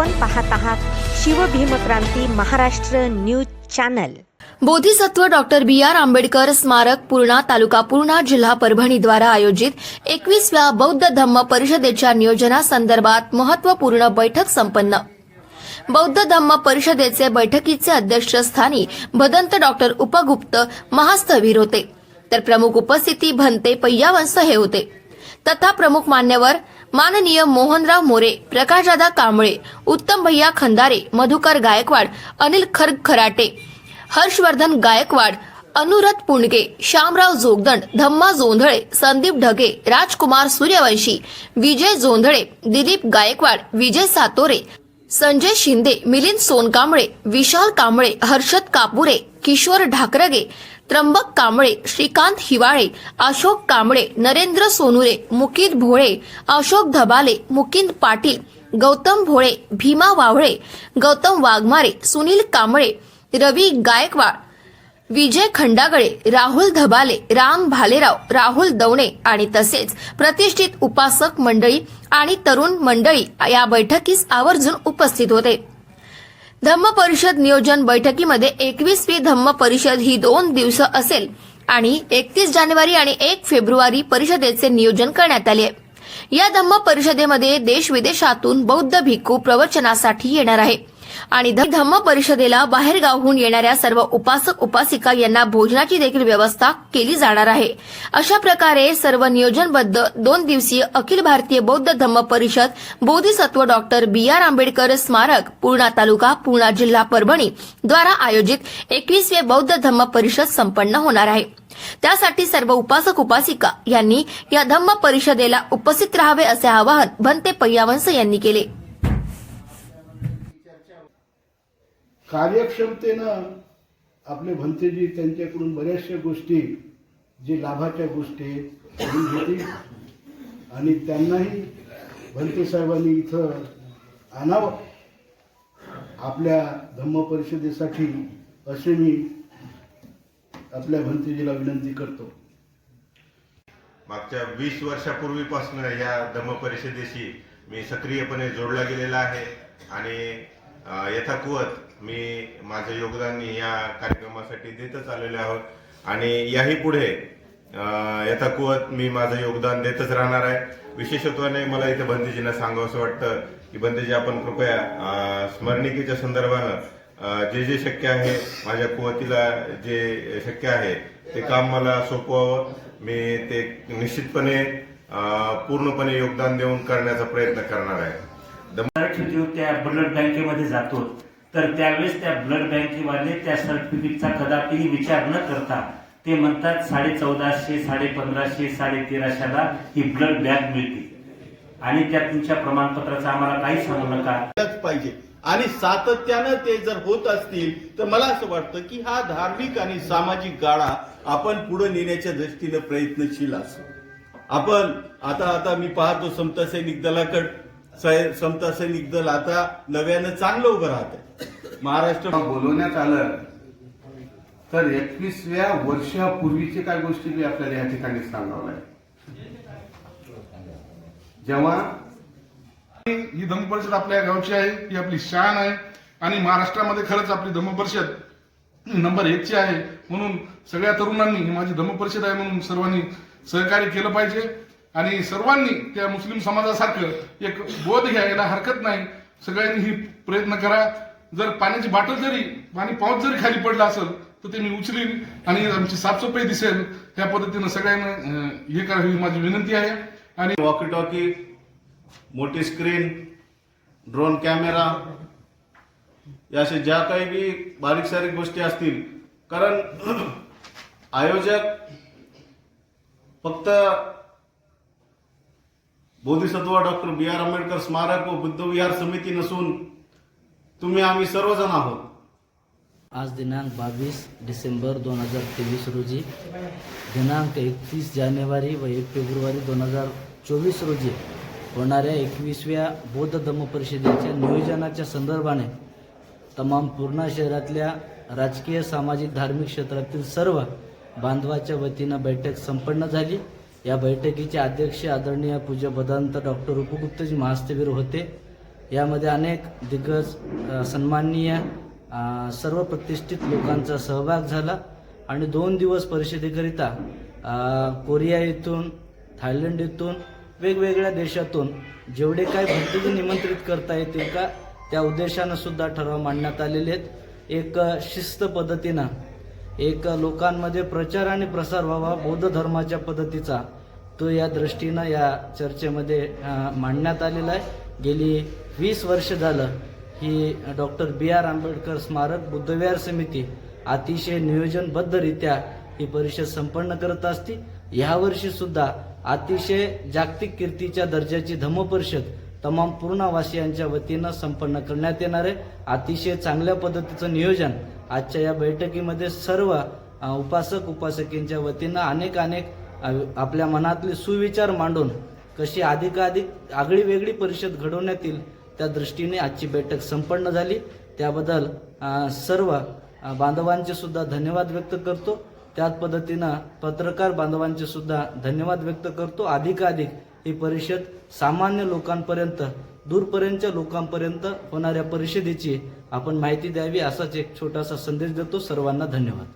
आपण पाहत आहात Shivbhimkranti Maharashtra news channel. Bodhisattva doctor B R Ambedkar स्मारक पूर्णा तालुका पूर्णा जिल्हा परभणी द्वारा आयोजित एकवीसव्या बौद्ध धम्म परिषदेच्या नियोजनासंदर्भात महत्त्वपूर्ण बैठक संपन्न. बौद्ध धम्म परिषदेचे बैठकीचे अध्यक्षस्थानी भदंत डॉक्टर उपगुप्त महास्थवीर होते. तर प्रमुख उपस्थिती भंते पय्यावंस हे होते. तथा प्रमुख मान्यवर माननीय मोहनराव मोरे प्रकाशदादा कांबळे उत्तम भैया खंदारे मधुकर गायकवाड अनिल खर्ग खराटे हर्षवर्धन गायकवाड अनुरथ पुंडगे श्यामराव जोगदंड धम्मा जोंधळे संदीप ढगे राजकुमार सूर्यवंशी विजय जोंधळे दिलीप गायकवाड विजय सातोरे संजय शिंदे मिलिंद सोनकांबळे विशाल कांबळे हर्षद कापुरे किशोर ढाकरगे त्र्यंबक कांबळे श्रीकांत हिवाळे अशोक कांबळे नरेंद्र सोनुरे मुकित भोळे अशोक धबाले मुकिंद पाटील गौतम भोळे भीमा वावळे गौतम वाघमारे सुनील कांबळे रवी गायकवाड विजय खंडागळे राहुल धबाले राम भालेराव राहुल दवणे आणि तसेच प्रतिष्ठित उपासक मंडळी आणि तरुण मंडळी या बैठकीस आवर्जून उपस्थित होते. धम्म परिषद नियोजन बैठकीमध्ये एकवीसवी धम्म परिषद ही दोन दिवस असेल आणि एकतीस जानेवारी आणि एक फेब्रुवारी परिषदेचे नियोजन करण्यात आले. आहे या धम्म परिषदेमध्ये देश विदेशातून बौद्ध भिक्खू प्रवचनासाठी येणार आहे. आणि धम्म परिषदेला बाहेरगावहून येणाऱ्या सर्व उपासक उपासिका यांना भोजनाची देखील व्यवस्था केली जाणार आहे. अशा प्रकारे सर्व नियोजनबद्ध दोन दिवसीय अखिल Bharatiya Bauddha Dhamma Parishad Bodhisattva doctor B. R. Ambedkar स्मारक पूर्णा तालुका पूर्णा जिल्हा परभणी द्वारा आयोजित एकवीसवे बौद्ध धम्म परिषद संपन्न होणार आहे. त्यासाठी सर्व उपासक उपासिका यांनी या धम्म परिषदेला उपस्थित राहावे असे आवाहन भंते पय्यावंस यांनी केले. कार्यक्षमतेनं आपले भंतेजी त्यांच्याकडून बऱ्याचशा गोष्टी जे लाभाच्या गोष्टी आहेत, करून घेतील. आणि त्यांनाही भंते साहेबांनी इथं आणावं. आपल्या धम्म परिषदेसाठी असे मी आपल्या भंतेजीला विनंती करतो. मागच्या वीस वर्षापूर्वीपासून या धम्म परिषदेशी मी सक्रियपणे जोडला गेलेला आहे. आणि यथाकुवत मी माझं योगदान या कार्यक्रमासाठी देतच आलेले आहोत. आणि याही पुढे यथाकुवत मी माझं योगदान देतच राहणार आहे. विशेषत्वाने मला इथे बंदीजींना सांगावं असं वाटतं की बंदीजी आपण कृपया स्मरणिकेच्या संदर्भानं जे जे शक्य आहे माझ्या कुवतीला जे शक्य आहे ते काम मला सोपवावं. मी ते निश्चितपणे पूर्णपणे योगदान देऊन करण्याचा प्रयत्न करणार आहे. द- मराठी जीव त्या ब्लड बँकेमध्ये जातो. तर त्यावेळेस त्या ब्लड बँकेवाले त्या सर्टिफिकेटचा कदापिही विचार न करता ते म्हणतात साडे चौदाशे साडे पंधराशे साडे तेराशेला ही ब्लड बँक मिळते. आणि त्या तुमच्या प्रमाणपत्राचा आम्हाला काही सांगू नका. केलंच पाहिजे. आणि सातत्यानं ते जर होत असतील तर मला असं वाटतं की हा धार्मिक आणि सामाजिक गाळा आपण पुढे नेण्याच्या दृष्टीनं प्रयत्नशील असू. आपण आता आता मी पाहतो समता सैनिक दलाकड. समता सैनिक दल आता नव्यानं चांगलं उभं राहत महाराष्ट्र बोलवण्यात आलं तर एकवीसव्या वर्षापूर्वीचे काय गोष्टी मी आपल्याला या ठिकाणी सांगावं? जेव्हा ही धम्म परिषद आपल्या गावची आहे ही आपली शान आहे आणि महाराष्ट्रामध्ये खरंच आपली धम्म परिषद नंबर एकची आहे म्हणून सगळ्या तरुणांनी ही माझी धम्म परिषद आहे म्हणून सर्वांनी सहकार्य केलं पाहिजे. आणि सर्वांनी त्या मुस्लिम समाजासारखं एक बोध घ्यायला हरकत नाही. सगळ्यांनी ही प्रयत्न करा. जर पाण्याची बाटल जरी पाणी पाऊस जरी खाली पडला असेल तर ते मी उचलीन आणि आमची साफसफाई दिसेल. त्या पद्धतीनं सगळ्यांना हे करावी माझी विनंती आहे. आणि वॉकी टॉकी मोठी स्क्रीन ड्रोन कॅमेरा या अशा ज्या काही बी बारीक सारीक गोष्टी असतील. कारण आयोजक फक्त Bodhisattva doctor B R Ambedkar स्मारक व बुद्ध विहार समिती नसून तुम्ही आम्ही सर्वजण आहोत. आज दिनांक बावीस डिसेंबर दोन हजार तेवीस रोजी दिनांक एकतीस जानेवारी व एक फेब्रुवारी दोन हजार चोवीस रोजी होणाऱ्या एकवीसव्या बौद्ध धम्म परिषदेच्या नियोजनाच्या संदर्भाने तमाम पूर्णा शहरातल्या राजकीय सामाजिक धार्मिक क्षेत्रातील सर्व बांधवाच्या वतीनं बैठक संपन्न झाली. या बैठकीचे अध्यक्ष आदरणीय पूज्य भदंत डॉक्टर उपगुप्तजी महास्तवीर होते. यामध्ये अनेक दिग्गज सन्माननीय सर्व प्रतिष्ठित लोकांचा सहभाग झाला आणि दोन दिवस परिषदेकरिता कोरिया येथून थायलंड येथून वेगवेगळ्या देशातून जेवढे काय भक्तजी निमंत्रित करता येतील का त्या उद्देशानं सुद्धा ठराव मांडण्यात आलेले आहेत. एक शिस्त पद्धतीनं एक लोकांमध्ये प्रचार आणि प्रसार व्हावा बौद्ध धर्माच्या पद्धतीचा तो या दृष्टीनं या चर्चेमध्ये मांडण्यात आलेला आहे. गेली वीस वर्ष झालं ही डॉक्टर बी आर आंबेडकर स्मारक बुद्धविहार समिती अतिशय नियोजनबद्धरित्या ही परिषद संपन्न करत असते. यावर्षी सुद्धा अतिशय जागतिक कीर्तीच्या दर्जाची धम्मपरिषद तमाम पूर्णवासियांच्या वतीनं संपन्न करण्यात येणार आहे. अतिशय चांगल्या पद्धतीचं नियोजन आजच्या या बैठकीमध्ये सर्व उपासक उपासकींच्या वतीनं अनेक अनेक आपल्या मनातले सुविचार मांडून कशी अधिकाधिक आगळी वेगळी परिषद घडवण्यात येईल त्या दृष्टीने आजची बैठक संपन्न झाली. त्याबद्दल सर्व बांधवांचे सुद्धा धन्यवाद व्यक्त करतो. त्याच पद्धतीनं पत्रकार बांधवांचे सुद्धा धन्यवाद व्यक्त करतो. अधिकाधिक ही परिषद सामान्य लोकांपर्यंत दूरपर्यंतच्या लोकांपर्यंत होणाऱ्या परिषदेची आपण माहिती द्यावी असाच एक छोटासा संदेश देतो. सर्वांना धन्यवाद.